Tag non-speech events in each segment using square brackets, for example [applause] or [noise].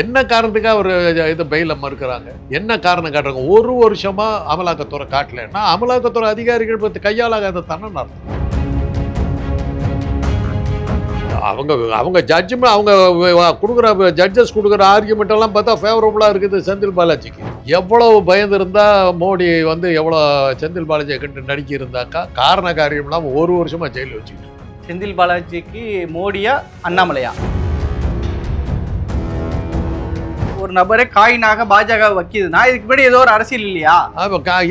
என்ன காரணத்துக்காக ஒரு இது பெயில மறுக்கிறாங்க? என்ன காரணம் காட்டுறாங்க? ஒரு வருஷமாக அமலாக்கத்துறை காட்டலன்னா அமலாக்கத்துறை அதிகாரிகள் பற்றி கையாளாகாத தானே நடத்தும் அவங்க அவங்க ஜட்ஜுமே அவங்க கொடுக்குற ஜட்ஜஸ் கொடுக்குற ஆர்குமெண்ட் எல்லாம் பார்த்தா ஃபேவரபுளாக இருக்குது செந்தில் பாலாஜிக்கு. எவ்வளவு பயந்துருந்தா மோடி வந்து எவ்வளோ செந்தில் பாலாஜியை கண்டு நடிக்கி இருந்தாக்கா காரண காரியம் இல்லாமல் ஒரு வருஷமாக ஜெயிலில் வச்சுக்கிட்டு செந்தில் பாலாஜிக்கு மோடியா அண்ணாமலையா? ஒரு நபரே காயினாக பாஜக வைக்கிதுன்னா இதுக்கு முன்னாடி ஏதோ ஒரு அரசியல் இல்லையா?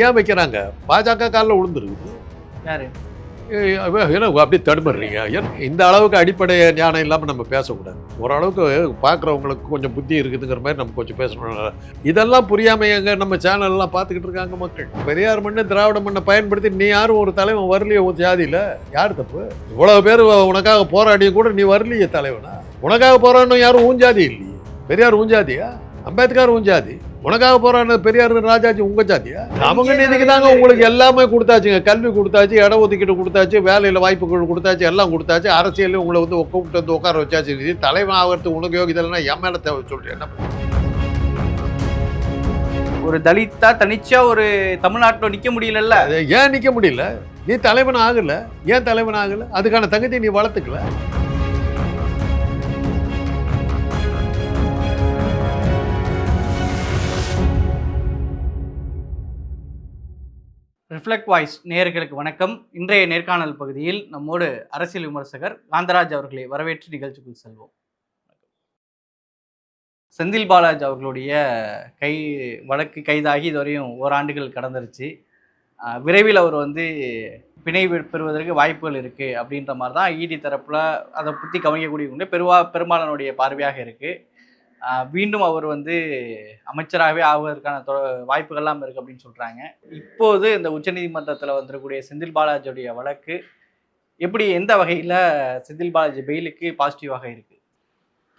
ஏன் வைக்கிறாங்க? பாஜக காலில் விழுந்துருக்குது யாரு? என்ன அப்படியே தடுமாறுறீங்க? இந்த அளவுக்கு அடிப்படை ஞானம் இல்லாமல் நம்ம பேசக்கூடாது? ஓரளவுக்கு பார்க்குறவங்களுக்கு கொஞ்சம் புத்தி இருக்குதுங்கிற மாதிரி நம்ம கொஞ்சம் பேசணும் இதெல்லாம் புரியாமல் எங்க நம்ம சேனல்லாம் பார்த்துக்கிட்டு இருக்காங்க மக்கள்? பெரியார் மண்ணு திராவிட மண்ணை பயன்படுத்தி நீ யாரும் ஒரு தலைவன் வரலையே உன் ஜாதியில்? யார் தப்பு? இவ்வளவு பேர் உனக்காக போராடியும் கூட நீ வரலையே தலைவனா? உனக்காக போராடணும் யாரும் ஊன் ஜாதி இல்லையே? பெரியார் ஊன் ஜாதியா? அம்பேத்கர் ஊன் ஜாதி. உனக்காக போராடின பெரியார் ராஜாஜி உங்க ஜாதியா? அவங்க நிதிக்கு தாங்க உங்களுக்கு எல்லாமே கொடுத்தாச்சுங்க. கல்வி கொடுத்தாச்சு இட ஒதுக்கீடு கொடுத்தாச்சு வேலையில் வாய்ப்புகள் கொடுத்தாச்சு எல்லாம் கொடுத்தாச்சு. அரசியல் உங்களை வந்து கூப்பிட்டு வந்து உட்கார வச்சாச்சு. இது தலைவன் ஆகிறதுக்கு உனக்கு யோகிதல்னா என் மேலே தேவை சொல்லிட்டு என்ன? ஒரு தலித்தா தனிச்சா ஒரு தமிழ்நாட்டுல நிக்க முடியலல்ல? ஏன் நிற்க முடியல? நீ தலைவன் ஆகல. ஏன் தலைவன் ஆகல? அதுக்கான தகுதியை நீ வளர்த்துக்கல. ரிஃப்ளெக்ட் வாய்ஸ் நேயர்களுக்கு வணக்கம். இன்றைய நேர்காணல் பகுதியில் நம்மோடு அரசியல் விமர்சகர் காந்தராஜ் அவர்களை வரவேற்று நிகழ்ச்சிக்குள் செல்வோம். செந்தில் பாலாஜ் அவர்களுடைய கை வழக்கு கைதாகி இதுவரையும் ஓராண்டுகள் கடந்துருச்சு. விரைவில் அவர் வந்து பிணை பெறுவதற்கு வாய்ப்புகள் இருக்குது அப்படின்ற மாதிரி தான் இடி தரப்பில் அதை பற்றி கவனிக்கக்கூடிய பெருவா பெரும்பாலானுடைய பார்வையாக இருக்குது மீண்டும் அவர் வந்து அமைச்சராகவே ஆவதற்கான தொ வாய்ப்புகள்லாம் இருக்குது அப்படின்னு சொல்கிறாங்க இப்போது இந்த உச்சநீதிமன்றத்தில் வந்துடக்கூடிய செந்தில் பாலாஜியுடைய வழக்கு எப்படி எந்த வகையில் செந்தில் பாலாஜி பெயிலுக்கு பாசிட்டிவாக இருக்கு?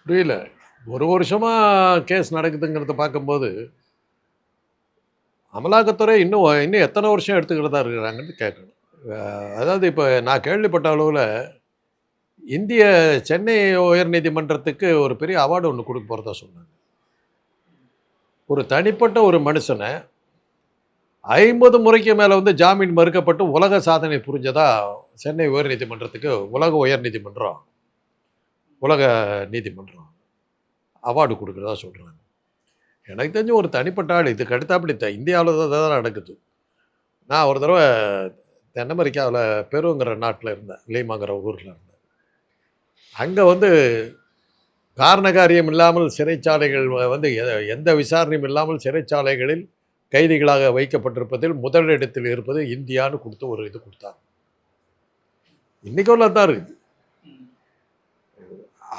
புரியல. ஒரு வருஷமாக கேஸ் நடக்குதுங்கிறத பார்க்கும்போது அமலாக்கத்துறை இன்னும் இன்னும் எத்தனை வருஷம் எடுத்துக்கிட்டு இருக்கிறாங்கன்னு கேட்கணும். அதாவது இப்போ நான் கேள்விப்பட்ட அளவில் இந்திய சென்னை உயர்நீதிமன்றத்துக்கு ஒரு பெரிய அவார்டு ஒன்று கொடுக்க போகிறதா சொன்னாங்க. ஒரு தனிப்பட்ட ஒரு மனுஷனை ஐம்பது முறைக்கு மேலே வந்து ஜாமீன் மறுக்கப்பட்டு உலக சாதனை புரிஞ்சதா சென்னை உயர்நீதிமன்றத்துக்கு உலக உயர்நீதிமன்றம் உலக நீதிமன்றம் அவார்டு கொடுக்குறதா சொல்கிறாங்க எனக்கு தெரிஞ்ச ஒரு தனிப்பட்ட ஆள் இதுக்கு அடுத்தாப்படி த இந்தியாவில் தான் தான் நடக்குது. நான் ஒரு தடவை தென் அமெரிக்காவில் பெருங்கிற நாட்டில் இருந்தேன் லீமாங்கிற ஊரில் இருந்தேன். அங்கே வந்து காரண காரியம் இல்லாமல் சிறைச்சாலைகள் வந்து எந்த விசாரணையும் இல்லாமல் சிறைச்சாலைகளில் கைதிகளாக வைக்கப்பட்டிருப்பதில் முதலிடத்தில் இருப்பது இந்தியான்னு கொடுத்து ஒரு இது கொடுத்தாங்க. இன்னைக்குள்ள தான் இருக்குது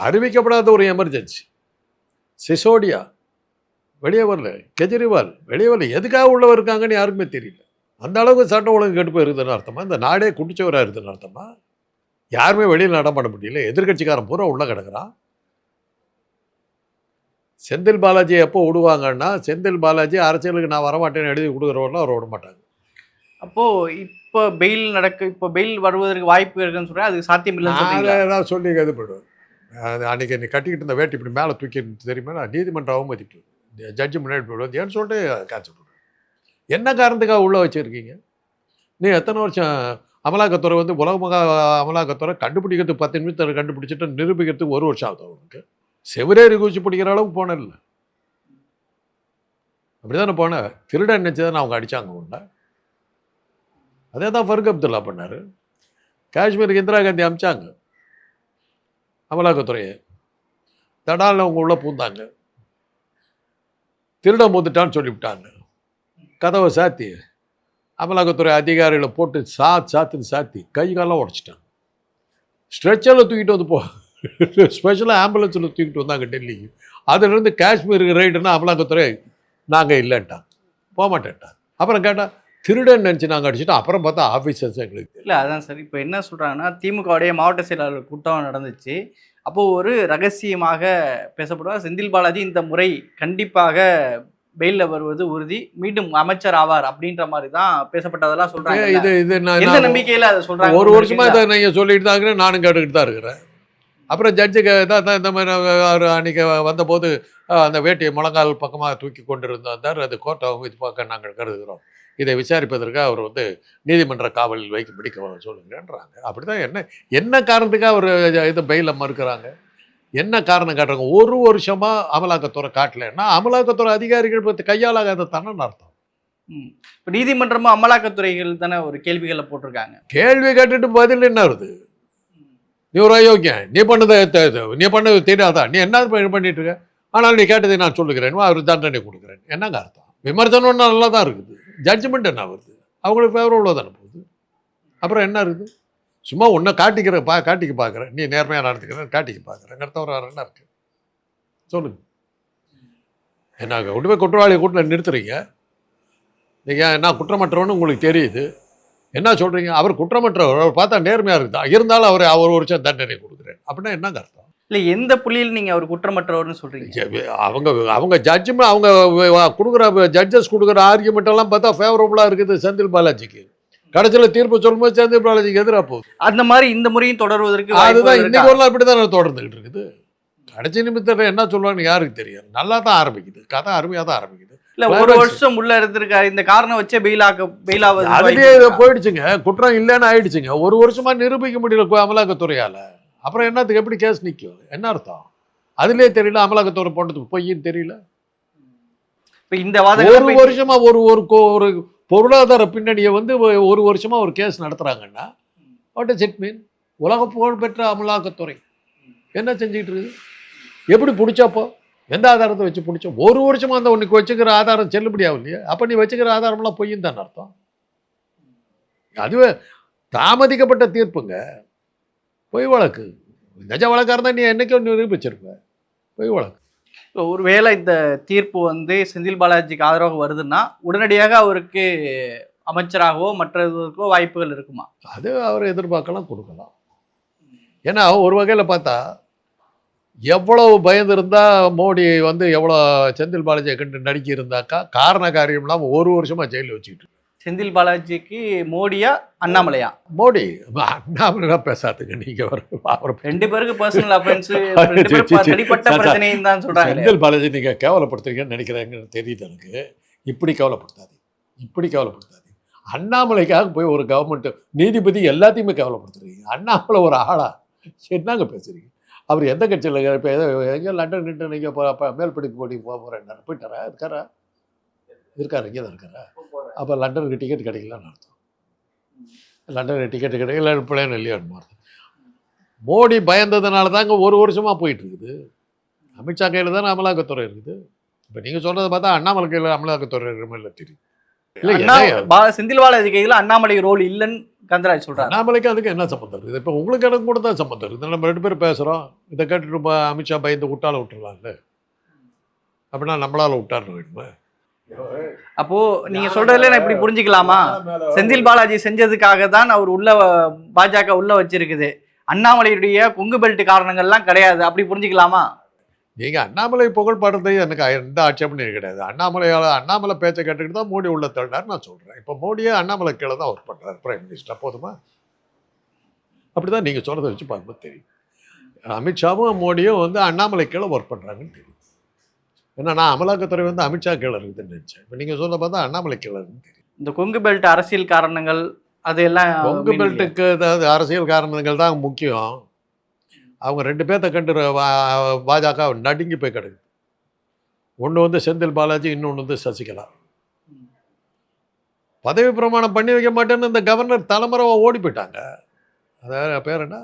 அறிவிக்கப்படாத ஒரு எமர்ஜென்சி சிசோடியா. வெளியே வரல. கெஜ்ரிவால். வெளியே வரல. எதுக்காக உள்ளவர் இருக்காங்கன்னு யாருக்குமே தெரியல. அந்த அளவுக்கு சட்டம் ஒழுங்கு கெட்டு போயிருதுன்னு அர்த்தமா? இந்த நாடே குடிச்சவராக இருக்குதுன்னு அர்த்தமா? யாருமே வெளியில் நடமாட முடியல. எதிர்க்கட்சிக்காரன் பூரா உள்ள கிடக்குறான். செந்தில் பாலாஜி எப்போ விடுவாங்கன்னா செந்தில் பாலாஜி அரசியலுக்கு நான் வரமாட்டேன்னு எழுதி கொடுக்குறவரெல்லாம் அவர் விட மாட்டாங்க அப்போ இப்போ பெயில் நடக்க இப்போ பெயில் வருவதற்கு வாய்ப்பு இருக்குன்னு சொல்றேன். அது சாத்தியம் சொல்றீங்களா? நான் சொல்லி இது போயிடுவேன் அது அன்னைக்கு நீ கட்டிக்கிட்டு இருந்த வேட்டி இப்படி மேலே தூக்கி தெரியுமா? நான் நீதிமன்ற அவமதிப்பு. ஜட்ஜி முன்னாடி போயிடுவது ஏன்னு சொல்லிட்டு பண்ணுறேன் என்ன காரணத்துக்காக உள்ளே வச்சுருக்கீங்க? நீ எத்தனை வருஷம் அமலாக்கத்துறை வந்து உலகமாக அமலாக்கத்துறை கண்டுபிடிக்கிறதுக்கு பத்து நிமிஷத்தில் கண்டுபிடிச்சிட்டு நிரூபிக்கிறதுக்கு ஒரு வருஷம் ஆகுது அவனுக்கு. செவரேறி குச்சி பிடிக்கிற அளவுக்கு போனேன்ல அப்படி தானே போனேன் திருடன் நினச்சி தானே அவங்க அடித்தாங்க உன்னை. அதே தான் ஃபருக் அப்துல்லா பண்ணார். காஷ்மீருக்கு இந்திரா காந்தி அமிச்சாங்க. அமலாக்கத்துறையை. தடாலில் அவங்க உள்ளே பூந்தாங்க. திருடம் மூந்துட்டான்னு சொல்லிவிட்டாங்க. கதவை சாத்தி. அமலாக்கத்துறை அதிகாரிகளை போட்டு சா சாத்துன்னு சாத்தி கை காலம் உடச்சிட்டாங்க. ஸ்ட்ரெச்சரில் தூக்கிட்டு வந்து போ ஸ்பெஷலாக ஆம்புலன்ஸில் தூக்கிட்டு வந்தாங்க டெல்லிக்கு. அதுலேருந்து காஷ்மீருக்கு ரைடுன்னா அமலாக்கத்துறை நாங்கள் இல்லைன்ட்டான் போக மாட்டேன்ட்டான் அப்புறம் கேட்டால் திருடன் நினச்சி நாங்கள் அடிச்சிட்டோம். அப்புறம் பார்த்தா ஆஃபீஸர்ஸ் எங்களுக்கு இல்லை அதான் சார். இப்போ என்ன சொல்கிறாங்கன்னா திமுகவுடைய மாவட்ட செயலாளர் கூட்டம் நடந்துச்சு. அப்போது ஒரு ரகசியமாக பேசப்படுவார். செந்தில் பாலாஜி இந்த முறை கண்டிப்பாக பெயிலில் வருவது உறுதி. மீண்டும் அமைச்சர் ஆவார் அப்படின்ற மாதிரி தான் பேசப்பட்டதெல்லாம் ஏ, சொல்கிறாங்க இது இது எந்த நம்பிக்கையில் அதை சொல்கிறாங்க ஒரு வருஷமா இதை நீங்கள் சொல்லிட்டு தான் நானும் கேட்டுக்கிட்டு தான் இருக்கிறேன். அப்புறம் ஜட்ஜுக்கு தான் தான் இந்த மாதிரி அவர் அன்னைக்கு வந்தபோது அந்த வேட்டியை முழங்கால் பக்கமாக தூக்கி கொண்டு இருந்தார் அது கோர்ட்டை அவமதிப்பாக நாங்கள் கருதுகிறோம். இதை விசாரிப்பதற்காக அவர் வந்து நீதிமன்ற காவலில் வைக்கும்படி சொல்லுங்கன்றாங்க. அப்படிதான் என்ன என்ன காரணத்துக்காக அவர் இது பெயில மறுக்கிறாங்க? என்ன காரணம் காட்டுறாங்க ஒரு வருஷமா அமலாக்கத்துறை காட்டலைன்னா அமலாக்கத்துறை அதிகாரிகள் பற்றி கையாளாகாத தானே அர்த்தம். இப்ப நீதிமன்றமும் அமலாக்கத்துறைகள் தானே ஒரு கேள்விகளை போட்டிருக்காங்க. கேள்வி கேட்டுட்டு பதில் என்ன வருது? நீ ஒரு அயோக்கியன். நீ பண்ணது நீ பண்ணது தெரியாதா நீ என்ன பண்ணிட்டு இருக்க? ஆனால் நீ கேட்டதை நான் சொல்லுகிறேன். அவர் தண்டனை கொடுக்குறேன். என்னங்க அர்த்தம்? விமர்சனம் நல்லா தான் இருக்குது. ஜட்ஜ்மெண்ட் என்ன வருது? அவங்களுக்கு ஃபேவரபுளாக தானே போகுது. அப்புறம் என்ன இருக்குது? சும்மா உன்னை காட்டிக்கிற பா காட்டிக்க பார்க்குறேன் நீ நேர்மையாக நடத்துக்கிறேன் காட்டிக்க பார்க்குறேன் அடுத்த ஒரு என்ன இருக்கு சொல்லுங்க. என்ன கொண்டு போய் குற்றவாளியை கூட்டில் நிறுத்துறீங்க? நீங்கள் நான் குற்றமற்றவன்னு உங்களுக்கு தெரியுது. என்ன சொல்கிறீங்க அவர் குற்றமற்றவர். அவர் பார்த்தா நேர்மையாக இருக்குதா? இருந்தாலும் அவர் அவர் ஒரு வருஷம் தண்டனை கொடுக்குறேன் அப்படின்னா என்னங்க அர்த்தம்? இல்ல எந்த புள்ளியில் நீங்க அவர் குற்றமற்றவர்னு சொல்றீங்க? ஜ- அவங்க அவங்க ஜட்ஜுமே அவங்க கொடுக்குற ஜட்ஜஸ் கொடுக்குற ஆர்குமெண்ட் எல்லாம் பார்த்தா ஃபேவரபுளாக இருக்குது செந்தில் பாலாஜிக்கு. கடைசியில் தீர்ப்பு சொல்லும்போது செந்தில் பாலாஜிக்கு எதிராக போகுது. அந்த மாதிரி இந்த முறையும் தொடர்வதற்கு அதுதான்? இன்னைக்கு வரலாம் இப்படி தான் தொடர்ந்துகிட்டு இருக்குது. கடைசி நிமித்தத்தில் என்ன சொல்லுவாங்கன்னு யாருக்கு தெரியும்? நல்லா தான் ஆரம்பிக்குது. கதை அருமையாக தான் ஆரம்பிக்குது. இல்ல ஒரு. வருஷம் உள்ள இருந்திருக்காரு இந்த காரணம் வச்சே பெயில் ஆக்க பெயில் ஆவது அதுலயே போயிடுச்சுங்க. குற்றம் இல்லைன்னு ஆயிடுச்சுங்க. ஒரு வருஷமா நிரூபிக்க முடியல அமலாக்கத்துறையால. அப்புறம் என்னத்துக்கு எப்படி கேஸ் நிற்கும் என்ன அர்த்தம்? அதுலயே தெரியல அமலாக்கத்துறை போனதுக்கு பொய்ன்னு தெரியல. இப்ப இந்த வாதங்களை ஒரு வருஷமா ஒரு ஒரு ஒரு பொருளாதார பின்னணியை வந்து ஒரு வருஷமாக ஒரு கேஸ் நடத்துகிறாங்கன்னா வாட் இஸ் இட் மீன் உலக புகழ்பெற்ற அமலாக்கத்துறை என்ன செஞ்சுக்கிட்டு இருக்குது? எப்படி பிடிச்சப்போ எந்த ஆதாரத்தை வச்சு பிடிச்சோம் ஒரு வருஷமாக அந்த உனக்கு வச்சுக்கிற ஆதாரம் செல்லுபடியாகும் இல்லையா அப்போ நீ வச்சுக்கிற ஆதாரம்லாம் பொய்யும் தான் அர்த்தம். அதுவே தாமதிக்கப்பட்ட தீர்ப்புங்க. பொய் வழக்கு. நிஜ வழக்காக இருந்தால் நீ என்னைக்கோ நிரூபிச்சிருப்ப. பொய் வழக்கு. ஒருவேளை இந்த தீர்ப்பு வந்து செந்தில் பாலாஜிக்கு ஆதரவாக வருதுன்னா உடனடியாக அவருக்கு அமைச்சராகவோ மற்றவர்களுக்கோ வாய்ப்புகள் இருக்குமா? அது அவர் எதிர்பார்க்கலாம் கொடுக்கலாம். ஏன்னா ஒரு வகையில் பார்த்தா எவ்வளவு பயந்துருந்தா மோடி வந்து எவ்வளோ செந்தில் பாலாஜியை கண்டு நடிக்கி இருந்தாக்கா காரண காரியம் இல்லாமல் ஒரு வருஷமாக ஜெயிலில் வச்சுக்கிட்டு செந்தில் பாலாஜிக்கு மோடியா அண்ணாமலையா? மோடி அண்ணாமலாம் பேசாதுங்க நீங்கள் அவர் ரெண்டு பேருக்கு [laughs] பர்சனல் அஃபென்ஸ் தனிப்பட்ட. பிரச்சனையும் தான் சொல்றாங்க செந்தில் பாலாஜி நீங்கள் கேவலப்படுத்துறீங்கன்னு நினைக்கிறேங்கன்னு தெரியுது எனக்கு. இப்படி கவலைப்படுத்தாது இப்படி கவலைப்படுத்தாது அண்ணாமலைக்காக போய் ஒரு கவர்மெண்ட் நீதிபதி எல்லாத்தையுமே கவலைப்படுத்துறீங்க. அண்ணாமலை ஒரு ஆளா? என்னங்க பேசுறீங்க? அவர் எந்த கட்சியில் இப்போ எங்கே லண்டன் நின்று நீங்கள் இப்போ மேல் படிப்பு போட்டி போக போகிறேன் போயிட்டாரா? இருக்காரா? இருக்காரு இங்கே தான் இருக்காரா? அப்போ லண்டனுக்கு டிக்கெட் கிடைக்கலன்னு அர்த்தம். லண்டனுக்கு டிக்கெட் கிடைக்கல பிள்ளைன்னு இல்லையான்னு அர்த்தம். மோடி பயந்ததுனால தாங்க ஒரு வருஷமாக போயிட்டு இருக்குது அமித்ஷா கையில் தானே அமலாக்கத்துறை இருக்குது. இப்போ நீங்கள் சொல்கிறத பார்த்தா அண்ணாமலை கையில் அமலாக்கத்துறை இருக்கிற மாதிரி தெரியும்? இல்லை என்ன பா- செந்தில் பாலாஜி கையில் அண்ணாமலை ரோல் இல்லைன்னு கந்தராஜ் சொல்றாரு. அண்ணாமலைக்கு அதுக்கு என்ன சம்மந்தம் இருக்குது? இப்போ உங்களுக்கு எனக்கு கூட தான் சம்மந்தம் இருக்குது. நம்ம ரெண்டு பேரும் பேசுகிறோம் இதை கேட்டுட்டு அமித்ஷா பயந்து விட்டால விட்டுறலாம்ல. அப்படின்னா நம்மளால விட்டாருன்னு வேணுமா அப்போ நீங்க சொல்றதுல நான் இப்படி புரிஞ்சுக்கலாமா? செந்தில் பாலாஜி செஞ்சதுக்காக தான் அவர் உள்ள பாஜக உள்ள வச்சிருக்குது. அண்ணாமலையுடைய கொங்கு பெல்ட் காரணங்கள்லாம் கிடையாது. அப்படி புரிஞ்சுக்கலாமா? நீங்கள் அண்ணாமலை புகழ் பாடுறது எனக்கு எந்த ஆட்சேபனையும் கிடையாது. அண்ணாமலையால் அண்ணாமலை பேச்சை கேட்டுக்கிட்டு தான் மோடி உள்ள தள்ளினார் நான் சொல்கிறேன் இப்போ மோடியே அண்ணாமலை கீழே தான் ஒர்க் பண்றாரு பிரைம் மினிஸ்டர் போதுமா? அப்படிதான் நீங்க நீங்கள் சொல்கிறத வச்சு பார்க்கும்போது தெரியும். அமித்ஷாவும் மோடியும் வந்து அண்ணாமலை கீழே ஒர்க் பண்ணுறாங்கன்னு தெரியும். ஏன்னா நான் அமலாக்கத்துறை வந்து அமித்ஷா கீழே இருக்குதுன்னு நினச்சேன். இப்போ நீங்கள் சொல்ல பார்த்தா அண்ணாமலை கீழே இருக்குன்னு தெரியும் இந்த கொங்கு பெல்ட் அரசியல் காரணங்கள் அதெல்லாம் கொங்கு? பெல்ட்டுக்கு அதாவது அரசியல் காரணங்கள் தான் முக்கியம். அவங்க ரெண்டு பேர்த்த கண்டு பாஜக நடுங்கி போய் கிடக்குது ஒன்று வந்து செந்தில் பாலாஜி இன்னொன்று வந்து சசிகலா. பதவி பிரமாணம் பண்ணி வைக்க மாட்டேன்னு இந்த கவர்னர் தலைமுறைவாக ஓடி போயிட்டாங்க. அதாவது பேர் என்ன?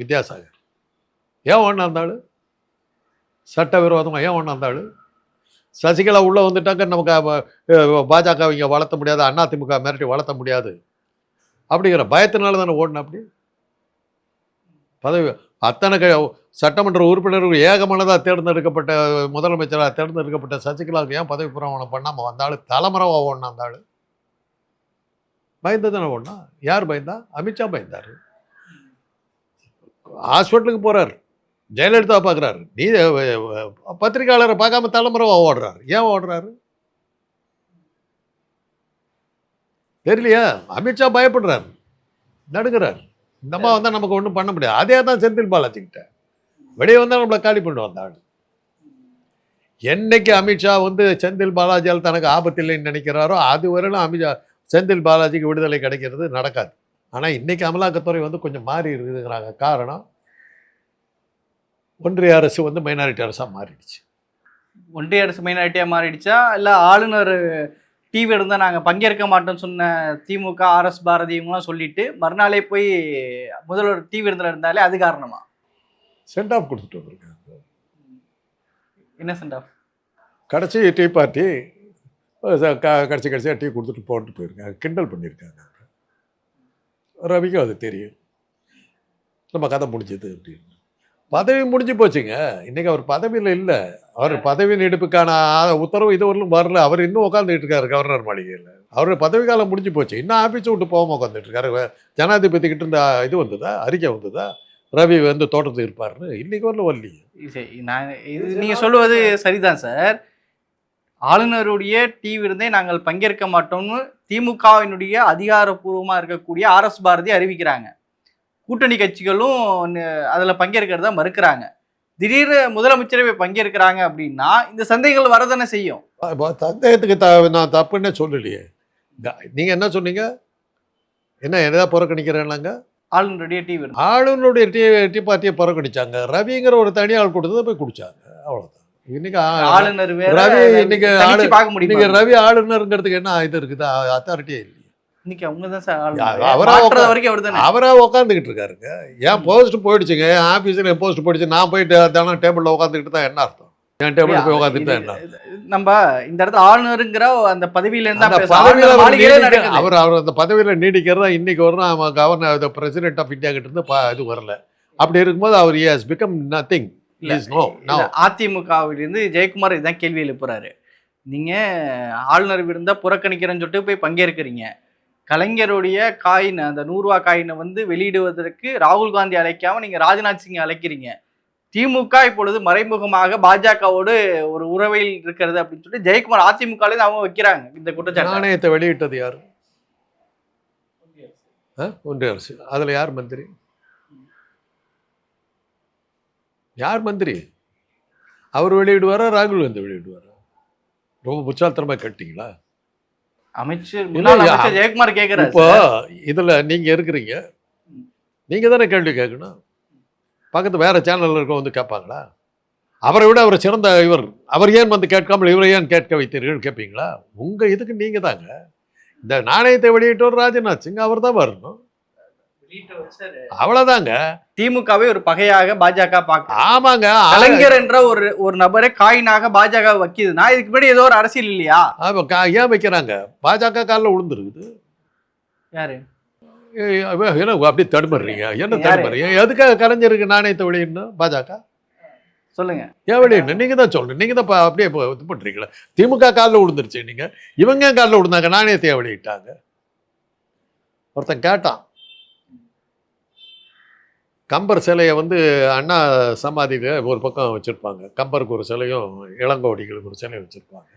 வித்யாசாகர். ஏன் ஒன்றா இருந்தாலும் சட்டவிரோதமாக ஏன் ஒன்றா வந்தாள் சசிகலா உள்ளே வந்துட்டாங்க நமக்கு பாஜக இங்கே வளர்த்த முடியாது அதிமுக மிரட்டி வளர்த்த முடியாது. அப்படிங்கிற பயத்தினால தானே ஓடணும் அப்படி? பதவி அத்தனை க சட்டமன்ற உறுப்பினர்கள் ஏகமானதாக தேர்ந்தெடுக்கப்பட்ட முதலமைச்சராக தேர்ந்தெடுக்கப்பட்ட சசிகலாவுக்கு ஏன் பதவி பிரமாணம் பண்ணாமல் வந்தாள் தலைமுறைவாக ஓடினா அந்த பயந்து தானே ஓடினா? யார் பயந்தா? அமித்ஷா பயந்தார். ஹாஸ்பிட்டலுக்கு போகிறார் ஜெயலலிதா பார்க்குறாரு நீ பத்திரிகையாளரை பத்திரிக்கையாளரை பார்க்காம தலைமுறைவாக ஓடுறாரு. ஏன் ஓடுறாரு? தெரியலையா? அமித்ஷா பயப்படுறாரு. நடுங்கிறார். இந்த அம்மா வந்தால் நமக்கு ஒன்றும் பண்ண முடியாது. அதே தான் செந்தில் பாலாஜிக்கிட்ட வெளியே வந்தால் நம்மளை காலி பண்ணி வந்தாள் என்னைக்கு அமித்ஷா வந்து செந்தில் பாலாஜியால் தனக்கு ஆபத்து இல்லைன்னு நினைக்கிறாரோ அது வரையிலும் அமித்ஷா செந்தில் பாலாஜிக்கு விடுதலை கிடைக்கிறது நடக்காது. ஆனால் இன்றைக்கி அமலாக்கத்துறை வந்து கொஞ்சம் மாறி இருக்குதுங்கிறாங்க. காரணம் ஒன்றிய அரசு வந்து மைனாரிட்டி அரசாக மாறிடுச்சு. ஒன்றிய அரசு மைனாரிட்டியாக மாறிடுச்சா? இல்லை ஆளுநர் டிவி இருந்தால் நாங்கள் பங்கேற்க மாட்டோம்னு சொன்ன திமுக ஆர்எஸ் பாரதி இவங்களாம் சொல்லிட்டு மறுநாளே போய் முதல்வர் டிவி விருந்தில் இருந்தாலே அது காரணமா? சென்ட் ஆஃப் கொடுத்துட்டு வந்திருக்காங்க. இன்னசென்ட் ஆஃப் கடைசி டீ பார்ட்டி கடைசி கடைசியாக டீ கொடுத்துட்டு போட்டு போயிருக்காங்க. கிண்டல் பண்ணியிருக்காங்க. ரவிக்கும் அது தெரியும். நம்ம கதை முடிஞ்சது அப்படின்னு. பதவி முடிஞ்சு போச்சுங்க. இன்னைக்கு அவர் பதவியில் இல்லை. அவர் பதவி நீடிப்புக்கான உத்தரவு இதுவரையிலும் வரல. அவர் இன்னும் உட்காந்துட்டு இருக்காரு கவர்னர் மாளிகையில். அவர் பதவி காலம் முடிஞ்சு போச்சு. இன்னும் ஆஃபீஸை விட்டு போகாம உட்காந்துட்டு இருக்காரு. ஜனாதிபதி கிட்ட இருந்த இது வந்ததா? அறிக்கை வந்ததா? ரவி வந்து தோட்டத்துக்கு இருப்பாருன்னு இன்னைக்கு வரல வரலையே. சரி நான் இது நீங்கள் சொல்லுவது சரிதான் சார். ஆளுநருடைய டீ விருந்தை நாங்கள் பங்கேற்க மாட்டோம்னு திமுகவினுடைய அதிகாரப்பூர்வமாக இருக்கக்கூடிய ஆர்எஸ் பாரதி அறிவிக்கிறாங்க. கூட்டணி கட்சிகளும் அதில் பங்கேற்கிறத மறுக்கிறாங்க. திடீர்னு முதலமைச்சரே போய் பங்கேற்கிறாங்க அப்படின்னா இந்த சந்தைகள் வரதானே செய்யும். சந்தேகத்துக்கு த நான் தப்புன்னே சொல்லலையே. க- நீங்க என்ன சொன்னீங்க? என்ன என்னதான் புறக்கணிக்கிறேன்னாங்க? ஆளுநருடைய டீ ஆளுநருடைய டீ டீ பார்ட்டியை புறக்கணிச்சாங்க. ரவிங்கிற ஒரு தனி ஆள் கொடுத்ததை போய் குடிச்சாங்க. அவ்வளவுதான். இன்னைக்கு ஆளுநர் ரவி இன்னைக்கு ஆளு- இன்னைக்கு ரவி ஆளுநருங்கிறதுக்கு என்ன இது இருக்குது? அத்தாரிட்டியே இல்லை. இன்னைக்கு அவங்க தான் சார் அவரா ஆளுநர் மாற்றுறது உட்கா- வரைக்கும் அவர் தானே அவரா உட்காந்துக்கிட்டு இருக்காருங்க. என் போஸ்ட் போயிடுச்சுங்க? என் ஆஃபீஸில் என் போஸ்ட் போயிடுச்சு? நான் போயிட்டு தினம் டேபிளில் உட்காந்துக்கிட்டு தான் என்ன அர்த்தம்? என் டேபிளில் போய் உட்காந்துட்டு தான் என்ன? நம்ம இந்த இடத்துல ஆளுநருங்கிற அந்த பதவியில இருந்தா அவர் அவர் அந்த பதவியில நீடிக்கிறதா இன்னைக்கு வரணும் கவர்னர் பிரசிடென்ட் ஆஃப் இந்தியா கிட்ட இருந்து இது வரல. அப்படி இருக்கும்போது அவர் ஹஸ் பிகம் நத்திங் அதிமுகவிலிருந்து ஜெயக்குமார் இதான் கேள்வி எழுப்புறாரு நீங்க ஆளுநர் விருந்தா புறக்கணிக்கிறேன்னு சொல்லிட்டு போய் பங்கேற்கிறீங்க. கலைஞருடைய காயின் அந்த நூறுரூவா காயினை வந்து வெளியிடுவதற்கு ராகுல் காந்தி அழைக்காம நீங்க ராஜ்நாத் சிங் அழைக்கிறீங்க. திமுக இப்பொழுது மறைமுகமாக பாஜகவோடு ஒரு உறவில் இருக்கிறது அப்படின்னு சொல்லி ஜெயக்குமார் அதிமுக அவங்க வைக்கிறாங்க இந்த குற்றச்சாட்டு. நாணயத்தை வெளியிட்டது யார்? ஆ? ஒன்றிய அரசு. அதுல யார் மந்திரி? யார் மந்திரி? அவர் வெளியிடுவாரா? ராகுல் காந்தி வெளியிடுவாரா? ரொம்ப புச்சாத்திரமா கேட்டீங்களா? அமைச்சர் ஜெயக்குமார் கேட்கிறாரு இப்போ இதுல நீங்க இருக்கிறீங்க. நீங்க தானே கேள்வி கேட்கணும். பக்கத்து வேற சேனல்ல இருக்க வந்து கேட்பாங்களா? அவரை விட அவர் சிறந்த இவர். அவர் ஏன் வந்து கேட்காமல் இவரை ஏன் கேட்க வைத்தீர்கள் கேட்பீங்களா உங்க இதுக்கு நீங்க தாங்க. இந்த நாணயத்தை வெளியிட்டவர் ராஜ்நாத் சிங் அவர் தான் வரணும். அவ்வளவுதாங்க. திமுகவை ஒரு பகையாக பாஜக பார்க்க ஆமாங்க கலைஞர் என்ற ஒரு ஒரு நபரை காயினாக பாஜக வைக்குதுன்னா இதுக்கு முன்னாடி ஏதோ ஒரு அரசியல் இல்லையா? ஏன் வைக்கிறாங்க? பாஜக காலில் விழுந்துருக்குது யாரு? என்ன அப்படியே தடுமாறுறீங்க? என்ன யாரு? தடுமாறுறீங்க? எதுக்காக கலைஞருக்கு நாணயத்தை வெளியிடணும் பாஜக? சொல்லுங்க. ஏன் வெளியிடணும் நீங்க தான் சொல்லணும். நீங்க தான் இப்ப அப்படியே இப்போ இது பண்றீங்களா? திமுக காலில் விழுந்துருச்சு நீங்க. இவங்க ஏன் காலில் விழுந்தாங்க நாணயத்தை வெளியிட்டாங்க. ஒருத்தன் கேட்டான். கம்பர் சிலையை வந்து அண்ணா சமாதியில் ஒரு பக்கம் வச்சுருப்பாங்க. கம்பருக்கு ஒரு சிலையும் இளங்கோடிகளுக்கு ஒரு சிலையும் வச்சுருப்பாங்க.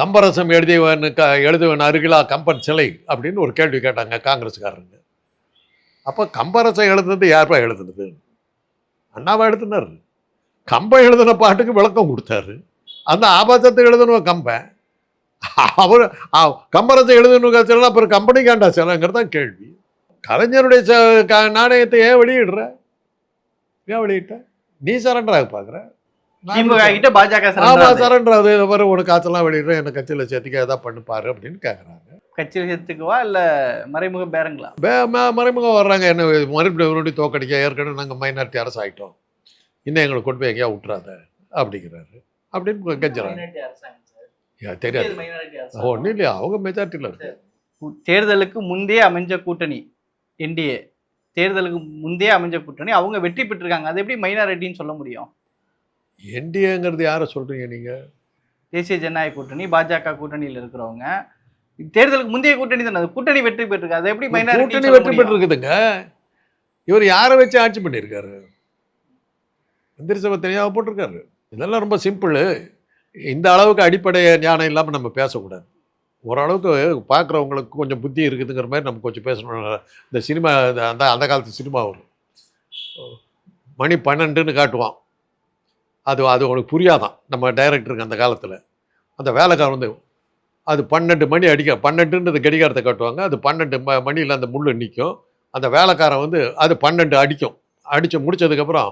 கம்பரசம் எழுதியவனு க எழுதுவன் அருகிலா கம்பன் சிலை அப்படின்னு ஒரு கேள்வி கேட்டாங்க காங்கிரஸ்காரங்க. அப்போ கம்பரசம் எழுதுனது யார்ப்பா எழுதுனது? அண்ணாவா எழுதினார். கம்பை எழுதின பாட்டுக்கு விளக்கம் கொடுத்தாரு. அந்த ஆபாசத்தை எழுதணும் கம்பன் அவர் கம்பரத்தை எழுதணுங்க சிலை அப்புறம் கம்பெனி காண்டா சிலைங்கிறது தான் கேள்வி. கலைஞருடைய நாணயத்தை ஏன் வெளியிடுற? ஏன் வெளியிட்ட? நீ சரண்டர் ஆக பார்க்குற திமுக பாஜக ஆமா சரணாகுது. சரண்டர் ஆகுது இதை பாரு உனக்கு காசெல்லாம் வெளியிடுறேன். என்ன கட்சியில் சேர்த்துக்க எதாவது பண்ணு பாரு அப்படின்னு கேட்குறாங்க கட்சியில் சேர்த்துக்குவா இல்ல மறைமுக பேரங்களா? மறைமுகம் வர்றாங்க. என்ன மறுபடியும் தோக்கடிக்க ஏற்கனவே நாங்கள் மைனாரிட்டி அரசு ஆகிட்டோம் இன்னும் எங்களை கொண்டு போய் எங்கேயா விட்டுறாத அப்படிங்கிறாரு. அப்படின்னு கெஞ்சுறாங்க தெரியாது. ஒன்றும் இல்லையா? அவங்க மெஜாரிட்டியில் இருக்கு. தேர்தலுக்கு முந்தைய அமைஞ்ச கூட்டணி. என்டிஏ தேர்தலுக்கு முந்தைய அமைஞ்ச கூட்டணி அவங்க வெற்றி பெற்றிருக்காங்க. அது எப்படி மைனாரிட்டின்னு சொல்ல முடியும்? என்டிஏங்கிறது யாரை சொல்றீங்க நீங்க? தேசிய ஜனநாயக கூட்டணி பாஜக கூட்டணியில் இருக்கிறவங்க. தேர்தலுக்கு முந்தைய கூட்டணி தானே கூட்டணி வெற்றி பெற்றிருக்கு. அது எப்படி கூட்டணி மைனாரிட்டி வெற்றி பெற்றிருக்குதுங்க. இவர் யாரை வச்சு ஆட்சி பண்ணியிருக்காரு? மந்திரி சபை தனியாக போட்டிருக்காரு. இதெல்லாம் ரொம்ப சிம்பிள். இந்த அளவுக்கு அடிப்படை ஞானம் இல்லாமல் நம்ம பேசக்கூடாது. ஓரளவுக்கு பார்க்குறவங்களுக்கு கொஞ்சம் புத்தி இருக்குதுங்கிற மாதிரி நம்ம கொஞ்சம் பேசணும். இந்த சினிமா அந்த அந்த காலத்து சினிமா வரும். மணி பன்னெண்டுன்னு காட்டுவான். அது அது உனக்கு புரியாதான். நம்ம டைரக்டருக்கு அந்த காலத்தில். அந்த வேலைக்காரன் வந்து அது பன்னெண்டு மணி அடிக்க பன்னெண்டுன்றது கடிகாரத்தை காட்டுவாங்க. அது பன்னெண்டு ம மணியில் அந்த முள் நிற்கும் அந்த வேலைக்காரன் வந்து அது பன்னெண்டு அடிக்கும். அடித்து முடிச்சதுக்கப்புறம்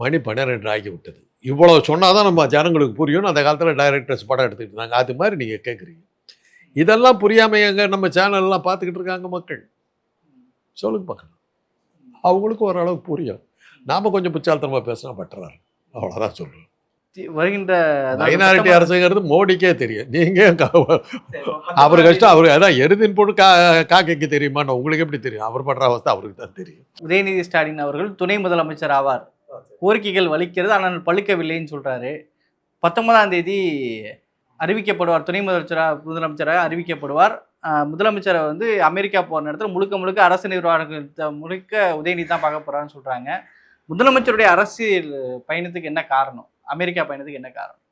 மணி பன்னிரெண்டு ஆகி விட்டது. இவ்வளோ சொன்னால் தான் நம்ம ஜனங்களுக்கு புரியும்னு அந்த காலத்தில் டைரக்டர்ஸ் படம் எடுத்துக்கிட்டு இருந்தாங்க. அது மாதிரி நீங்கள் கேட்குறீங்க இதெல்லாம் புரியாமல் எங்க நம்ம சேனல்லாம் பார்த்துக்கிட்டு இருக்காங்க மக்கள். சொல்லுங்க பார்க்கலாம் அவங்களுக்கு ஓரளவுக்கு புரியும். நாம் கொஞ்சம் புச்சாலத்தனமாக பேசினா பட்டுறாரு அவ்வளோதான் சொல்கிறேன் தி- வருகின்ற மைனாரிட்டி அரசுங்கிறது மோடிக்கே தெரியும். நீங்கள் அவர் கஷ்டம் அவர் அதான் எருதின் போட்டு கா காக்கைக்கு தெரியுமான்னு உங்களுக்கு எப்படி தெரியும்? அவர் படுற அவஸ்தை அவருக்கு தான் தெரியும். உதயநிதி ஸ்டாலின் அவர்கள் துணை முதலமைச்சர் ஆவார். கோரிக்கைகள் வலிக்கிறது ஆனால் பழுக்கவில்லைன்னு சொல்றாரு. பத்தொன்பதாம் தேதி அறிவிக்கப்படுவார். துணை முதலமைச்சராக முதலமைச்சராக அறிவிக்கப்படுவார். முதலமைச்சரை வந்து அமெரிக்கா போகிற நேரத்தில் முழுக்க முழுக்க அரசு நிர்வாகத்தை முழுக்க உதயநிதி தான் பார்க்க போகிறான்னு சொல்கிறாங்க முதலமைச்சருடைய அரசியல் பயணத்துக்கு என்ன காரணம்? அமெரிக்கா பயணத்துக்கு என்ன காரணம்?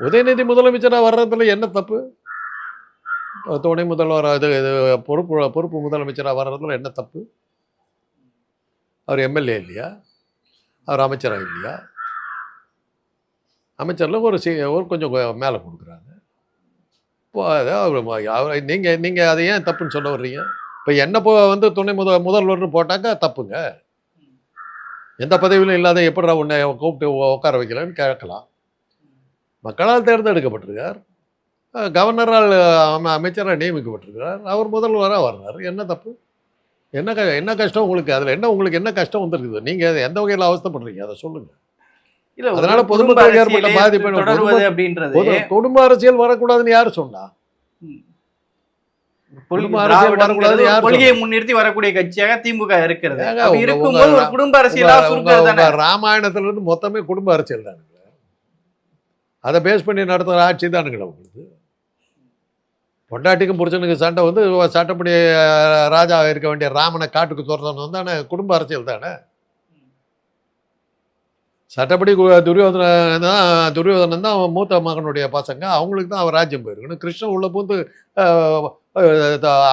உதயநிதி முதலமைச்சராக வர்றதுல என்ன தப்பு? துணை முதல்வர் இது இது பொறுப்பு பொறுப்பு முதலமைச்சராக வர்றதுல என்ன தப்பு? அவர் எம்எல்ஏ இல்லையா? அவர் அமைச்சராக இல்லையா? அமைச்சரில் ஒரு சி ஒரு கொஞ்சம் மேலே கொடுக்குறாங்க. இப்போ அது அவர் அவர் நீங்கள் நீங்கள் அதை ஏன் தப்புன்னு சொல்ல வர்றீங்க? இப்போ என்ன போ வந்து துணை முத முதல்வர்னு போட்டாக்கா தப்புங்க. எந்த பதவியிலும் இல்லாத எப்படிடா உன்னை கூப்பிட்டு உட்கார வைக்கலன்னு கேட்கலாம். மக்களால் தேர்ந்தெடுக்கப்பட்டிருக்கார். கவர்னரால் அமைச்சராக நியமிக்கப்பட்டிருக்கிறார். அவர் முதல்வராக வர்றார். என்ன தப்பு? என்ன க என்ன கஷ்டம் உங்களுக்கு? அதில் என்ன உங்களுக்கு என்ன கஷ்டம் வந்திருக்குது? நீங்கள் எந்த வகையில் அவஸ்தப்படுறீங்க? அதை சொல்லுங்கள் இல்ல அதனால குடும்ப ஏற்பட்ட பாதிப்பை தொடர்வது அப்படின்றது. குடும்ப அரசியல் வரக்கூடாதுன்னு யார் சொன்னா? கொள்கையை முன்னிறுத்தி வரக்கூடிய கட்சியாக திமுக இருக்கிறது. இருக்கும்போது ஒரு குடும்ப அரசியலா ராமாயணத்துல இருந்து மொத்தமே குடும்ப அரசியல் தானுங்க. அதை பேஸ் பண்ணி நடத்துகிற ஆட்சி தானுங்களா உங்களுக்கு பொண்டாட்டிக்கும் புருஷனுக்கு சண்டை வந்து சட்டப்படி ராஜா இருக்க வேண்டிய ராமனை காட்டுக்கு துரத்தணும் தானே? குடும்ப அரசியல் தானே? சட்டப்படி துரியோதனன் தான் துரியோதனன் தான் அவன் மூத்த மகனுடைய பசங்க. அவங்களுக்கு தான் அவன் ராஜ்யம் போயிருக்கணும் கிருஷ்ணன் உள்ள பூந்து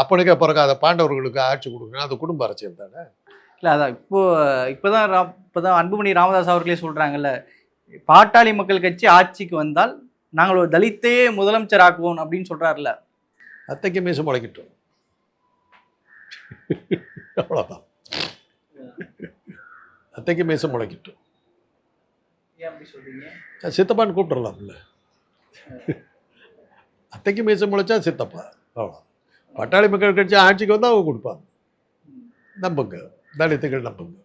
அப்பனுக்கே பிறக்காத பாண்டவர்களுக்கு ஆட்சி கொடுக்கணும். அது குடும்ப அரசியல் தானே? இல்ல அதான். இப்போ இப்பதான் ரா- இப்பதான் அன்புமணி ராமதாஸ் அவர்களே சொல்றாங்கல்ல பாட்டாளி மக்கள் கட்சி ஆட்சிக்கு வந்தால் நாங்கள் ஒரு தலித்தையே முதலமைச்சர் ஆக்குவோம் அப்படின்னு சொல்றாருல்ல. அத்தைக்கு மீசை முளைக்கட்டும். அவ்வளோதான் [laughs] அத்தைக்கு மீசை முளைக்கட்டும். சித்தப்பான்னு கூப்பிட்றலாம்ல அத்தைக்கு மீசம் முளைச்சா சித்தப்பா. அவ்வளோ பட்டாளி மக்கள் கட்சி ஆட்சிக்கு வந்தால் அவங்க கொடுப்பாங்க. நம்புங்க. தலித்துகள் நம்புங்க.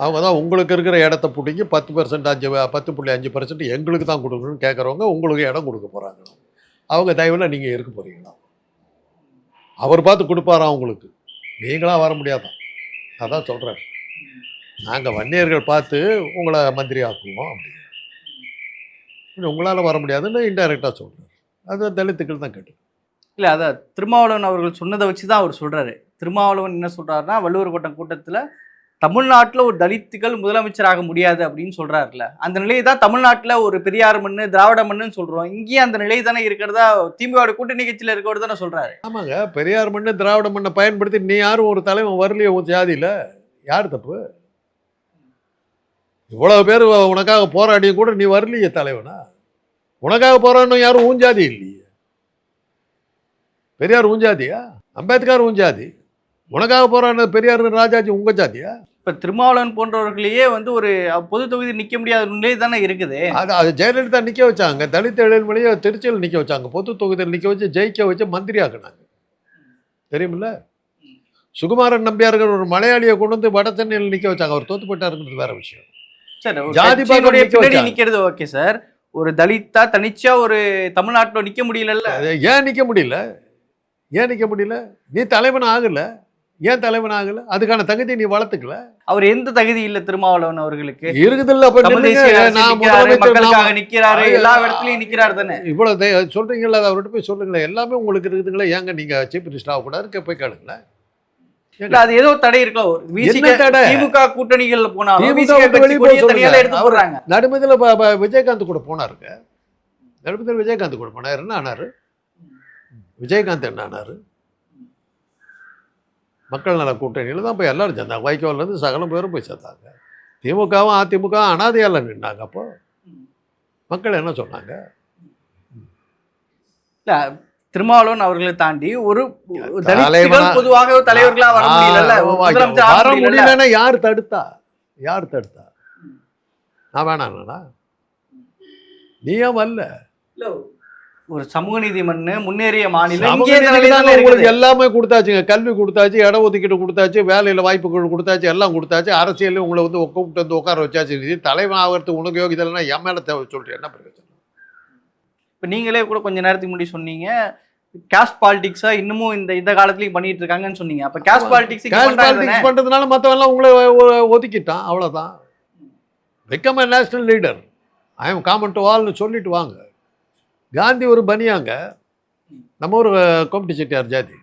அவங்க தான் உங்களுக்கு இருக்கிற இடத்த பிடிங்கி பத்து பர்சன்ட் அஞ்சு பத்து புள்ளி அஞ்சு பர்சன்ட் எங்களுக்கு தான் கொடுக்கணும்னு கேட்குறவங்க உங்களுக்கு இடம் கொடுக்க போகிறாங்க அவங்க தயவில் நீங்கள் இருக்க போகிறீங்களா அவர் பார்த்து கொடுப்பாராம் உங்களுக்கு? நீங்களாக வர முடியாதான் அதான் சொல்கிறேன் நாங்கள் வன்னியர்கள் பார்த்து உங்களை மந்திரி ஆக்குவோம் அப்படின்னு உங்களால் வர முடியாதுன்னு இன்டைரக்டாக சொல்கிறார் அது தலித்துக்கள் தான் கேட்டு இல்ல அதான் திருமாவளவன் அவர்கள் சொன்னதை வச்சு தான் அவர் சொல்றாரு. திருமாவளவன் என்ன சொல்றாருன்னா வள்ளுவர் கோட்டம் கூட்டத்துல தமிழ்நாட்டுல ஒரு தலித்துகள் முதலமைச்சராக முடியாது அப்படின்னு சொல்றாருல்ல அந்த நிலையை தான் தமிழ்நாட்டுல ஒரு பெரியார் மண்ணு திராவிட மண்ணுன்னு சொல்றோம். இங்கேயும் அந்த நிலை தானே இருக்கிறதா திமுக கூட்டணி கட்சியில இருக்கவர் தானே சொல்றாரு. ஆமாங்க பெரியார் மண்ணு திராவிட மண்ணை பயன்படுத்தி நீ யாரும் ஒரு தலைவன் வரலையே உன் ஜாதியில்? யார் தப்பு? இவ்வளவு பேர் உனக்காக போராடியும் கூட நீ வரலையே தலைவனா? உனக்காக போராடணும் யாரும் ஊஞ்சாதி இல்லையே. பெரியார் ஊஞ்சாதியா? அம்பேத்கர் ஊஞ்சாதி. உனக்காக போராடினது பெரியார் ராஜாஜி உங்க ஜாதியா? இப்ப திருமாவளவன் போன்றவர்களையே வந்து ஒரு பொது தொகுதி நிக்க முடியாத நிலை தானே இருக்குது. அது அது ஜெயலலிதா நிற்க வச்சாங்க. தலித் எழில்மொழியை திருச்சியில் நிற்க வச்சாங்க. பொது தொகுதியில் நிற்க வச்சு ஜெயிக்க வச்சு மந்திரி ஆக்குனாங்க. தெரியுமில்ல? சுகுமாரன் நம்பியார்கள் ஒரு மலையாளியை கொண்டு வந்து வட சென்னையில் நிற்க வச்சாங்க. அவர் தோத்து போயிட்டாருங்கிறது வேற விஷயம். ஜாதி நிக்க பின்னாடி. நிக்கிறது ஓகே சார். ஒரு தலித்தா தனிச்சா ஒரு தமிழ்நாட்டுல நிக்க முடியலல்ல? அது ஏன் நிற்க முடியல? ஏன் நிற்க முடியல? நீ தலைவன் ஆகல. ஏன் தலைவன் ஆகல? அதுக்கான தகுதியை நீ வளர்த்துக்கல. அவர் எந்த தகுதி இல்ல திருமாவளவன் அவர்களுக்கு? அரசியல் நான் நிக்கிறாரு, எல்லா இடத்துலயும் நிக்கிறாரு தானே? இவ்வளவு அதை அவர்கிட்ட போய் சொல்லுங்களேன். எல்லாமே உங்களுக்கு இருக்குதுங்களே. ஏங்க நீங்க சீஃப் மினிஸ்டர் ஆகக்கூடாது? போய் கேளுங்களேன். இல்ல அது ஏதோ தடை இருக்கோ? தடை? திமுக கூட்டணிகள்ல போனாலும் நடுமதில் விஜயகாந்த் கூட போனாருங்க. நடுமதில் விஜயகாந்த் கூட போனார். என்ன ஆனாரு? விஜயகாந்த் என்ன ஆனாரு? மக்கள் நல கூட்டணியில் தான் போய் எல்லாரும் சேர்ந்தாங்க. வைகோலேருந்து சகலம் பேரும் போய் சேர்ந்தாங்க. திமுகவும் அதிமுகவும் அனாதையால நின்னாங்க அப்போ. மக்கள் என்ன சொன்னாங்க? இல்ல திருமாவளவன் அவர்களை தாண்டி ஒரு பொதுவாக தலைவர்களா வர முடியல வர முடியலன்னா யார் தடுத்தா? யார் தடுத்தா? நான் வேணாண்ணா நீ ஏன் வரல? ஒரு சமூக நீதி மண்ணு முன்னேறிய மாநிலம் உங்களுக்கு. எல்லாமே கொடுத்தாச்சுங்க கல்வி கொடுத்தாச்சு இட ஒதுக்கீடு கொடுத்தாச்சு வேலையில் வாய்ப்புகள் கொடுத்தாச்சு எல்லாம் கொடுத்தாச்சு. அரசியல் உங்களை வந்து கூப்பிட்டு வந்து உட்கார வச்சாச்சு. தலைவன் ஆகிறதுக்கு உனக்கு யோகிதை இல்லைன்னா என் மேலே தேவை சொல்கிறேன் என்ன பிரயோஜனம்? இப்ப நீங்களே கூட கொஞ்ச நேரத்துக்கு முன்னாடி சொன்னீங்க கேஸ்ட் பாலிடிக்ஸா இன்னமும் இந்த இந்த காலத்துலயும் பண்ணிட்டு இருக்காங்கன்னு சொன்னீங்க. அப்ப கேஸ்ட் பாலிடிக்ஸ் கேஷ் பாலிடிக்ஸ் பண்ணுறதுனால மற்றவெல்லாம் உங்களை ஒதுக்கிட்டான் அவ்வளோதான் become a national leader I am common to ஆல்னு சொல்லிட்டு வாங்க. காந்தி ஒரு பனியாங்க நம்ம ஒரு கோமட்டி செட்டியார் ஜாதி.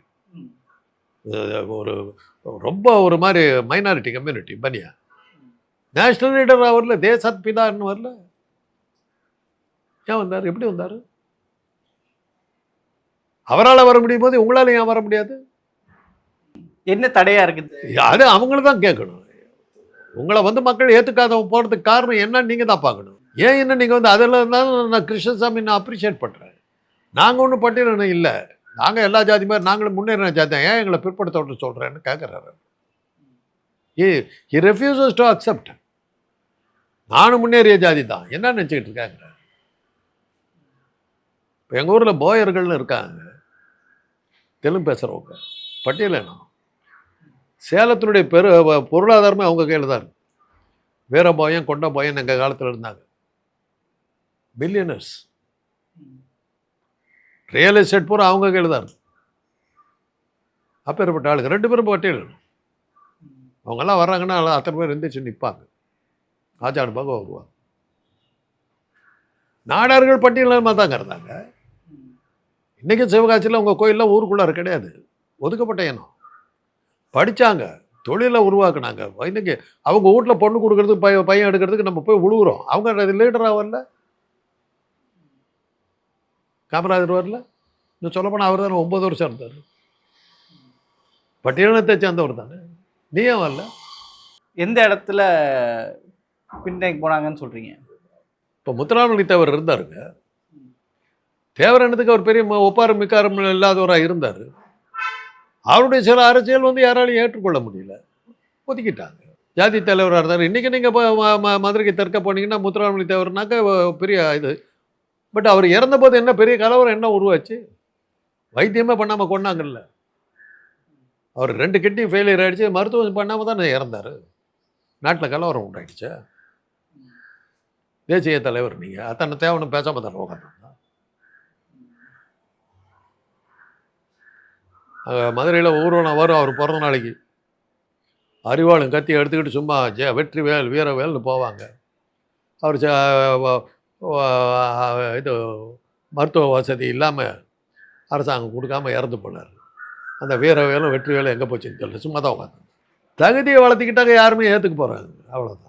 ஒரு ரொம்ப ஒரு மாதிரி minority community Bania national leader வரல தேசத் பிதான்னு வரல. ஏன் வந்தார்? எப்படி வந்தார்? அவரால் வர முடியும் போது உங்களால ஏன் வர முடியாது? என்ன தடையா இருக்குது? அது அவங்கள தான் கேட்கணும். உங்களை வந்து மக்கள் ஏற்றுக்காத போகிறதுக்கு காரணம் என்னன்னு நீங்கள் தான் பார்க்கணும். ஏன் என்ன நீங்கள் வந்து அதில் இருந்தாலும் நான் கிருஷ்ணசாமி நான் அப்ரிஷியேட் பண்ணுறேன் நாங்கள் ஒன்றும் பட்டியலினம் இல்லை. நாங்கள் எல்லா ஜாதி மாதிரி நாங்களும் முன்னேறின ஜாதி தான். ஏன் எங்களை பிற்படுத்த சொல்கிறேன்னு கேட்குறாரு ஹி ரெஃப்யூசஸ் டு அக்செப்ட் நானும் முன்னேறிய ஜாதி தான். என்ன நினச்சிக்கிட்டு இருக்காங்க இப்போ எங்கள் ஊரில் போயர்கள்னு இருக்காங்க. தெலுங்கு பேசுகிறவங்க பட்டியலேனா? சேலத்தினுடைய பெரு பொருளாதாரமே அவங்க கையில் தான் இருக்கு. வீரபாயம் கொண்ட பாயம் எங்கள் காலத்தில் இருந்தாங்க. பில்லியனர்ஸ் ரியல் எஸ்டேட் பூரா அவங்க கையில் தான் இருக்கு. அப்பேற்பட்ட ஆளுங்க. ரெண்டு பேரும் பட்டியல் அவங்கெல்லாம் வர்றாங்கன்னா எல்லாம் அத்தனை பேர் எந்திரிச்சு நிற்பாங்க ஆச்சாடு பார்க்க வருவாங்க. நாடார்கள் பட்டியலமாக தாங்க இருந்தாங்க. இன்றைக்கி சிவகாசியில் உங்கள் கோயிலில் ஊருக்குள்ளார கிடையாது. ஒதுக்கப்பட்ட இனம். படித்தாங்க தொழிலை உருவாக்குனாங்க. இன்னைக்கு அவங்க வீட்டில் பொண்ணு கொடுக்கறதுக்கு பையன் பையன் எடுக்கிறதுக்கு நம்ம போய் உழுவுறோம் அவங்க லீடராக வரல காமராஜர் வரல? இன்னும் சொல்லப்போனால் அவர் தானே ஒன்பது வருஷம் இருந்தார். பட்டியலினத்தை சேர்ந்தவர் தானே. நீ ஏன் வரல? எந்த இடத்துல பின்தங்கி போனாங்கன்னு சொல்றீங்க? இப்போ முத்துராமலிங்க தேவர் இருந்தாருங்க. தேவரானதுக்கு அவர் பெரிய ம- ஒப்பாரும் மிக்காரும் இல்லாதவராக இருந்தார். அவருடைய சில அரசியல் வந்து யாராலையும் ஏற்றுக்கொள்ள முடியல. ஒதுக்கிட்டாங்க. ஜாதி தலைவராக இருந்தார். இன்றைக்கி நீங்கள் இப்போ மதுரைக்கு தெற்க போனீங்கன்னா முத்துராமலி தேவர்னாக்க பெரிய இது. பட் அவர் இறந்தபோது என்ன பெரிய கலவரம் என்ன உருவாச்சு? வைத்தியமே பண்ணாமல் கொண்டாங்கல்ல அவர் ரெண்டு கிட்னி ஃபெயிலியர் ஆகிடுச்சு மருத்துவம் பண்ணாமல் தானே இறந்தார். நாட்டில் கலவரம் உண்டாயிடுச்சு? தேசிய தலைவர் நீங்கள் அத்தனை தேவனும் பேசாமல் தானே உட்காந்து மதுரையில் ஊர்வலம் வரும் அவர் பிறந்த நாளைக்கு. அறிவாளும் கத்தி எடுத்துக்கிட்டு சும்மா ஜெ வெற்றி வேல் வீர வேல்னு போவாங்க. அவர் ச- இது மருத்துவ வசதி இல்லாமல் அரசாங்கம் கொடுக்காம இறந்து போனார். அந்த வீர வேலும் வெற்றி வேலும் எங்கே போச்சுன்னு தெரியல சும்மா தான் உட்காந்து தகுதியை வளர்த்திக்கிட்டாங்க யாருமே ஏற்றுக்க போகிறாங்க அவ்வளோதான்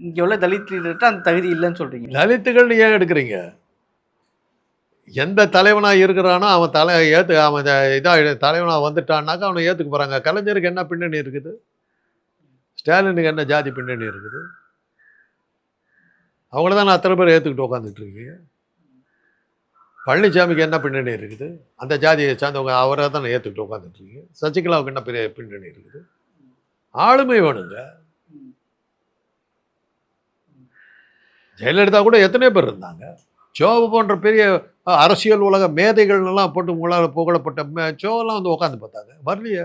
இங்க உள்ள தலித் அந்த தகுதி இல்லைன்னு சொல்றீங்க. தலித்துகள் ஏன் எடுக்கிறீங்க? எந்த தலைவனாக இருக்கிறானோ அவன் தலை ஏற்று அவன் இதாக தலைவனாக வந்துட்டான்னாக்கா அவனை ஏற்றுக்க போகிறாங்க கலைஞருக்கு என்ன பின்னணி இருக்குது? ஸ்டாலினுக்கு என்ன ஜாதி பின்னணி இருக்குது? அவங்கள தான் அத்தனை பேர் ஏற்றுக்கிட்டு உட்காந்துட்டு இருக்கீங்க. பழனிசாமிக்கு என்ன பின்னணி இருக்குது? அந்த ஜாதியை சார்ந்தவங்க அவரை தான் ஏற்றுக்கிட்டு உட்காந்துட்டு இருக்கீங்க. சசிகலாவுக்கு என்ன பெரிய பின்னணி இருக்குது? ஆளுமை வேணுங்க. ஜெயலலிதா கூட எத்தனையோ பேர் இருந்தாங்க. சோபு போன்ற பெரிய அரசியல் உலக மேதைகள்லாம் போட்டு உங்களால் புகழப்பட்ட மே- வந்து உட்காந்து பார்த்தாங்க. வரலையே?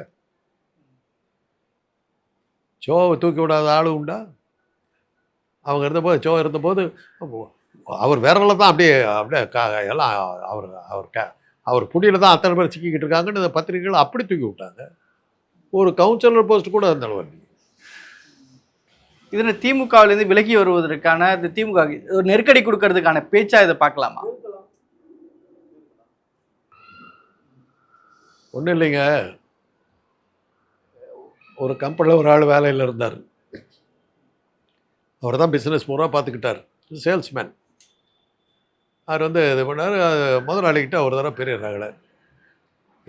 சோவை தூக்கி விடாத ஆளு உண்டா? அவங்க இருந்தபோது சோ இருந்தபோது அவர் விரலில் தான் அப்படியே அப்படியே எல்லாம் அவர் அவர் க அவர் புடியில் தான் அத்தனை பேர் சிக்கிக்கிட்டு இருக்காங்கன்னு இந்த பத்திரிகைகள் அப்படி தூக்கி விட்டாங்க. ஒரு கவுன்சிலர் போஸ்ட் கூட இருந்தாலும் வரலையே இதில் திமுகவிலேருந்து விலகி வருவதற்கான இந்த திமுக ஒரு நெருக்கடி கொடுக்கறதுக்கான பேச்சா இதை பார்க்கலாமா? ஒன்றும் இல்லைங்க. ஒரு கம்பெனியில் ஒரு ஆள் வேலையில் இருந்தார். அவர் தான் பிஸ்னஸ் பூரா பார்த்துக்கிட்டார். சேல்ஸ்மேன் அவர் வந்து இது பண்ணார் முதலாளிகிட்ட அவர் தடவை பெரிய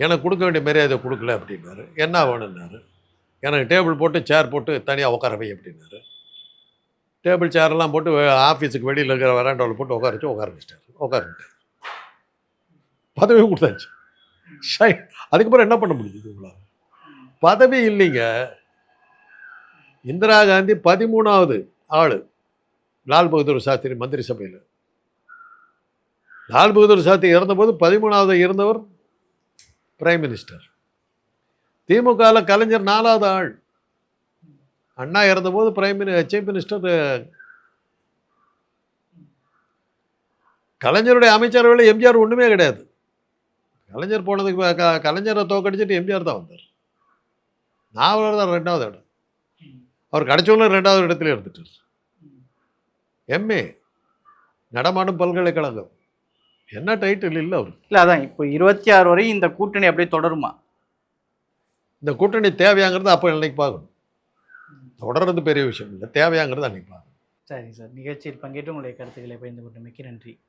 எனக்கு கொடுக்க வேண்டிய மரியாதை கொடுக்கல அப்படின்னாரு. என்ன வேணும்னாரு. எனக்கு டேபிள் போட்டு சேர் போட்டு தனியாக உட்கார வை அப்படின்னாரு. டேபிள் சேரெல்லாம் போட்டு ஆஃபீஸுக்கு வெளியில் இருக்கிற வராண்டாவில் போட்டு உட்கார வச்சு உட்கார வச்சிட்டாரு. உட்காருட்டார் பதவி கொடுத்தாச்சு. ஷை அதுக்கப்புறம் என்ன பண்ண முடியுது உங்களால் பதவி இல்லைங்க. இந்திரா காந்தி பதிமூணாவது ஆள். லால் பகதூர் சாஸ்திரி மந்திரி சபையில். லால் பகதூர் சாஸ்திரி இறந்தபோது பதிமூணாவது இருந்தவர் பிரைம் மினிஸ்டர். திமுகவில் கலைஞர் நாலாவது ஆள். அண்ணா இறந்தபோது பிரைம் மினி சீஃப் மினிஸ்டர் கலைஞருடைய அமைச்சரவையில் எம்ஜிஆர் ஒன்றுமே கிடையாது. கலைஞர் போனதுக்கு க- கலைஞரை தோக்கடிச்சிட்டு எம்ஜிஆர் தான் வந்தார். நான் தான் ரெண்டாவது இடம். அவர் கிடைச்சவங்களும் ரெண்டாவது இடத்துல இருந்துட்டார். எம்ஏ நடமாடும் பல்கலைக்கழகம். என்ன டைட்டில் இல்லை அவர். இல்லை அதான் இப்போ இருபத்தி ஆறு வரை இந்த கூட்டணி அப்படியே தொடருமா? இந்த கூட்டணி தேவையாங்கிறது அப்போ அன்னைக்கு பார்க்கணும். தொடர்றது பெரிய விஷயம் இல்லை. தேவையாங்கிறது அன்னைக்கு சரி சார். நிகழ்ச்சியில் பங்கேற்று உங்களுடைய கருத்துக்களை பகிர்ந்து கொண்டு மிக்க நன்றி.